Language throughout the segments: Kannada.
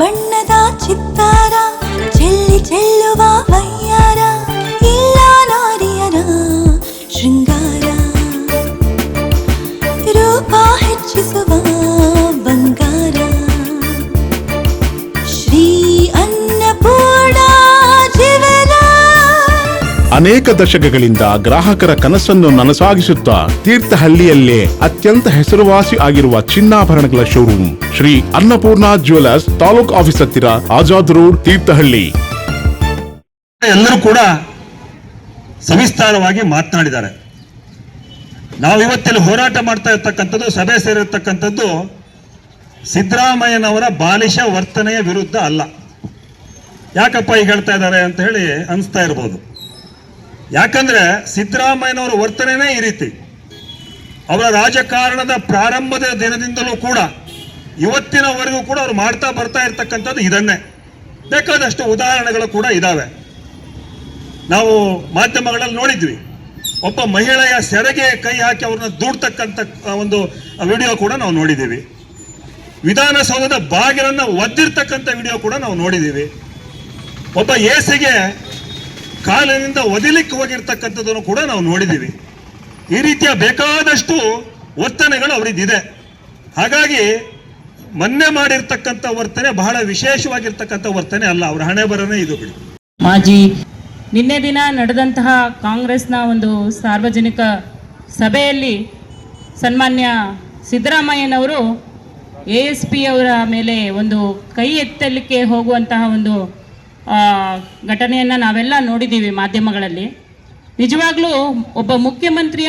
బన్నదా చిత్తారా? చెల్లి చెల్లువా వై ಅನೇಕ ದಶಕಗಳಿಂದ ಗ್ರಾಹಕರ ಕನಸನ್ನು ನನಸಾಗಿಸುತ್ತಾ ತೀರ್ಥಹಳ್ಳಿಯಲ್ಲೇ ಅತ್ಯಂತ ಹೆಸರುವಾಸಿ ಆಗಿರುವ ಚಿನ್ನಾಭರಣಗಳ showroom Shri Annapurna jewellers taluk office ಹತ್ತಿರ ಆಜಾದ್ ರೋಡ್, ತೀರ್ಥಹಳ್ಳಿ. ಎಲ್ಲರೂ ಕೂಡ ಸವಿಸ್ತಾರವಾಗಿ ಮಾತನಾಡಿದ್ದಾರೆ. ನಾವು ಇವತ್ತಲ್ಲಿ ಹೋರಾಟ ಮಾಡ್ತಾ ಇರ್ತಕ್ಕಂಥದ್ದು, ಸಭೆ ಸೇರಿರ್ತಕ್ಕಂಥದ್ದು ಸಿದ್ದರಾಮಯ್ಯನವರ ಬಾಲಿಶ ವರ್ತನೆಯ ವಿರುದ್ಧ ಅಲ್ಲ. ಯಾಕಪ್ಪ ಈಗ ಹೇಳ್ತಾ ಇದ್ದಾರೆ ಅಂತ ಹೇಳಿ ಅನಿಸ್ತಾ ಇರ್ಬೋದು. ಯಾಕಂದ್ರೆ ಸಿದ್ದರಾಮಯ್ಯನವರ ವರ್ತನೆನೇ ಈ ರೀತಿ. ಅವರ ರಾಜಕಾರಣದ ಪ್ರಾರಂಭದ ದಿನದಿಂದಲೂ ಕೂಡ ಇವತ್ತಿನವರೆಗೂ ಕೂಡ ಅವ್ರು ಮಾಡ್ತಾ ಬರ್ತಾ ಇರ್ತಕ್ಕಂಥದ್ದು ಇದನ್ನೇ. ಬೇಕಾದಷ್ಟು ಉದಾಹರಣೆಗಳು ಕೂಡ ಇದಾವೆ. ನಾವು ಮಾಧ್ಯಮಗಳಲ್ಲಿ ನೋಡಿದ್ವಿ. ಒಬ್ಬ ಮಹಿಳೆಯ ಸೆರೆಗೆ ಕೈ ಹಾಕಿ ಅವ್ರನ್ನ ದೂಡ್ತಕ್ಕಂಥ ಒಂದು ವಿಡಿಯೋ ಕೂಡ ನಾವು ನೋಡಿದ್ದೀವಿ. ವಿಧಾನಸೌಧದ ಬಾಗಿಲನ್ನ ಒದ್ದಿರ್ತಕ್ಕಂಥ ವಿಡಿಯೋ ಕೂಡ ನಾವು ನೋಡಿದ್ದೀವಿ. ಒಬ್ಬ ಏಸಿಗೆ ಕಾಲಿನಿಂದ ಒದಿಲಿಕ್ಕೆ ಹೋಗಿರ್ತಕ್ಕಂಥದ್ದನ್ನು ಕೂಡ ನಾವು ನೋಡಿದ್ದೀವಿ. ಈ ರೀತಿಯ ಬೇಕಾದಷ್ಟು ವರ್ತನೆಗಳು ಅವರಿದ್ದಿದೆ ಹಾಗಾಗಿ ಮೊನ್ನೆ ಮಾಡಿರ್ತಕ್ಕಂಥ ವರ್ತನೆ ಬಹಳ ವಿಶೇಷವಾಗಿರ್ತಕ್ಕಂಥ ವರ್ತನೆ ಅಲ್ಲ, ಅವರ ಹಣೆ ಬರನೇ ಇದು ಬಿಡಿ. ಮಾಜಿ ನಿನ್ನೆ ದಿನ ನಡೆದಂತಹ ಕಾಂಗ್ರೆಸ್ನ ಒಂದು ಸಾರ್ವಜನಿಕ ಸಭೆಯಲ್ಲಿ ಸನ್ಮಾನ್ಯ ಸಿದ್ದರಾಮಯ್ಯನವರು ಎ ಎಸ್ ಪಿ ಅವರ ಮೇಲೆ ಒಂದು ಕೈ ಎತ್ತಲಿಕ್ಕೆ ಹೋಗುವಂತಹ ಒಂದು ಘಟನೆಯನ್ನು ನಾವೆಲ್ಲ ನೋಡಿದ್ದೀವಿ ಮಾಧ್ಯಮಗಳಲ್ಲಿ. ನಿಜವಾಗ್ಲೂ ಒಬ್ಬ ಮುಖ್ಯಮಂತ್ರಿಯ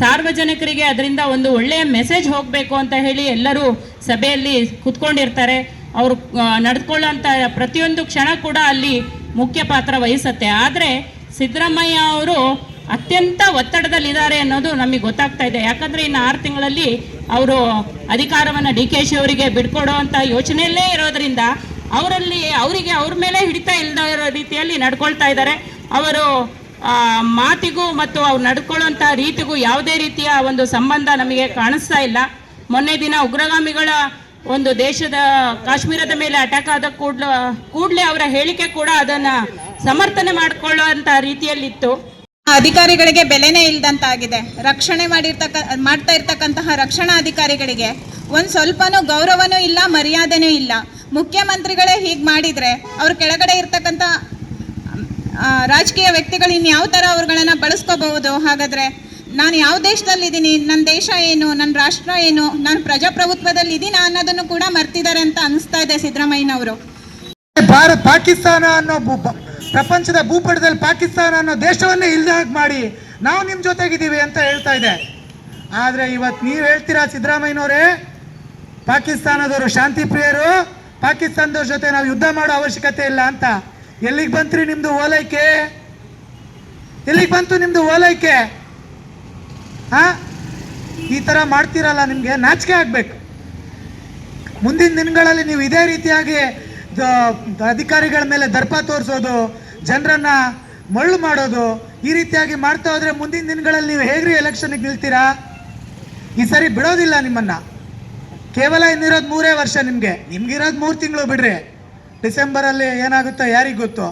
ಸಾರ್ವಜನಿಕರಿಗೆ ಅದರಿಂದ ಒಂದು ಒಳ್ಳೆಯ ಮೆಸೇಜ್ ಹೋಗಬೇಕು ಅಂತ ಹೇಳಿ ಎಲ್ಲರೂ ಸಭೆಯಲ್ಲಿ ಕುತ್ಕೊಂಡಿರ್ತಾರೆ. ಅವರು ನಡೆದುಕೊಳ್ಳೋಂಥ ಪ್ರತಿಯೊಂದು ಕ್ಷಣ ಕೂಡ ಅಲ್ಲಿ ಮುಖ್ಯ ಪಾತ್ರ ವಹಿಸುತ್ತೆ. ಆದರೆ ಸಿದ್ದರಾಮಯ್ಯ ಅವರು ಅತ್ಯಂತ ಒತ್ತಡದಲ್ಲಿದ್ದಾರೆ ಅನ್ನೋದು ನಮಗೆ ಗೊತ್ತಾಗ್ತಾ ಇದೆ. ಯಾಕಂದರೆ ಇನ್ನು ಆರು ತಿಂಗಳಲ್ಲಿ ಅವರು ಅಧಿಕಾರವನ್ನು ಡಿ ಕೆ ಶಿ ಅವರಿಗೆ ಬಿಡ್ಕೊಡೋ ಯೋಚನೆಯಲ್ಲೇ ಇರೋದ್ರಿಂದ ಅವರಲ್ಲಿ, ಅವರಿಗೆ ಅವ್ರ ಮೇಲೆ ಹಿಡಿತಾ ಇಲ್ಲದ ರೀತಿಯಲ್ಲಿ ನಡ್ಕೊಳ್ತಾ ಇದ್ದಾರೆ. ಅವರು ಮಾತಿಗೂ ಮತ್ತು ಅವ್ರು ನಡ್ಕೊಳ್ಳೋಂಥ ರೀತಿಗೂ ಯಾವುದೇ ರೀತಿಯ ಒಂದು ಸಂಬಂಧ ನಮಗೆ ಕಾಣಿಸ್ತಾ ಇಲ್ಲ. ಮೊನ್ನೆ ದಿನ ಉಗ್ರಗಾಮಿಗಳ ಒಂದು ದೇಶದ ಕಾಶ್ಮೀರದ ಮೇಲೆ ಅಟ್ಯಾಕ್ ಆದ ಕೂಡ್ಲ, ಕೂಡಲೇ ಅವರ ಹೇಳಿಕೆ ಕೂಡ ಅದನ್ನ ಸಮರ್ಥನೆ ಮಾಡಿಕೊಳ್ಳುವಂಥ ರೀತಿಯಲ್ಲಿತ್ತು. ಅಧಿಕಾರಿಗಳಿಗೆ ಬೆಲೆನೇ ಇಲ್ದಂತಾಗಿದೆ. ರಕ್ಷಣೆ ಮಾಡಿರ್ತಕ್ಕ, ಮಾಡ್ತಾ ಇರ್ತಕ್ಕಂತಹ ರಕ್ಷಣಾ ಅಧಿಕಾರಿಗಳಿಗೆ ಒಂದು ಸ್ವಲ್ಪನೂ ಗೌರವನೂ ಇಲ್ಲ, ಮರ್ಯಾದೆನೂ ಇಲ್ಲ. ಮುಖ್ಯಮಂತ್ರಿಗಳೇ ಹೀಗೆ ಮಾಡಿದರೆ ಅವ್ರ ಕೆಳಗಡೆ ಇರ್ತಕ್ಕಂಥ ರಾಜಕೀಯ ವ್ಯಕ್ತಿಗಳು ಇನ್ಯಾವ ಥರ ಅವ್ರುಗಳನ್ನ ಬಳಸ್ಕೋಬಹುದು? ಹಾಗಾದರೆ ನಾನು ಯಾವ ದೇಶದಲ್ಲಿದ್ದೀನಿ? ನನ್ನ ದೇಶ ಏನು? ನನ್ನ ರಾಷ್ಟ್ರ ಏನು? ನಾನು ಪ್ರಜಾಪ್ರಭುತ್ವದಲ್ಲಿ ಇದ್ದೀನ ಅನ್ನೋದನ್ನು ಕೂಡ ಮರ್ತಿದ್ದಾರೆ ಅಂತ ಅನಿಸ್ತಾ ಇದೆ ಸಿದ್ದರಾಮಯ್ಯನವರು. ಭಾರತ ಪಾಕಿಸ್ತಾನ ಅನ್ನೋ ಪ್ರಪಂಚದ ಭೂಪಟದಲ್ಲಿ ಪಾಕಿಸ್ತಾನ ಅನ್ನೋ ದೇಶವನ್ನೇ ಇಲ್ದಾಗ ಮಾಡಿ ನಾವು ನಿಮ್ಮ ಜೊತೆಗಿದ್ದೀವಿ ಅಂತ ಹೇಳ್ತಾ ಇದೆ. ಆದರೆ ಇವತ್ತು ನೀವು ಹೇಳ್ತೀರಾ ಸಿದ್ದರಾಮಯ್ಯನವರೇ? ಪಾಕಿಸ್ತಾನದವರು ಶಾಂತಿ ಪ್ರಿಯರು, ಪಾಕಿಸ್ತಾನದವ್ರ ಜೊತೆ ನಾವು ಯುದ್ಧ ಮಾಡೋ ಅವಶ್ಯಕತೆ ಇಲ್ಲ ಅಂತ. ಎಲ್ಲಿಗೆ ಬಂತ್ರಿ ನಿಮ್ದು ಓಲೈಕೆ? ಎಲ್ಲಿಗೆ ಬಂತು ನಿಮ್ದು ಓಲೈಕೆ? ಹಾ? ಈ ಥರ ಮಾಡ್ತೀರಲ್ಲ ನಿಮಗೆ? ನಾಚಿಕೆ ಆಗಬೇಕು. ಮುಂದಿನ ದಿನಗಳಲ್ಲಿ ನೀವು ಇದೇ ರೀತಿಯಾಗಿ ಅಧಿಕಾರಿಗಳ ಮೇಲೆ ದರ್ಪ ತೋರಿಸೋದು, ಜನರನ್ನ ಮಳ್ಳು ಮಾಡೋದು, ಈ ರೀತಿಯಾಗಿ ಮಾಡ್ತಾ ಹೋದ್ರೆ ಮುಂದಿನ ದಿನಗಳಲ್ಲಿ ನೀವು ಹೇಗ್ರಿ ಎಲೆಕ್ಷನ್ಗೆ ನಿಲ್ತೀರಾ? ಈ ಸರಿ ಬಿಡೋದಿಲ್ಲ ನಿಮ್ಮನ್ನ. ಕೇವಲ ಇನ್ನಿರೋದು ಮೂರೇ ವರ್ಷ ನಿಮಗೆ. ನಿಮ್ಗಿರೋದು ಮೂರು ತಿಂಗಳು ಬಿಡ್ರಿ. ಡಿಸೆಂಬರಲ್ಲಿ ಏನಾಗುತ್ತೋ ಯಾರಿಗೆ ಗೊತ್ತು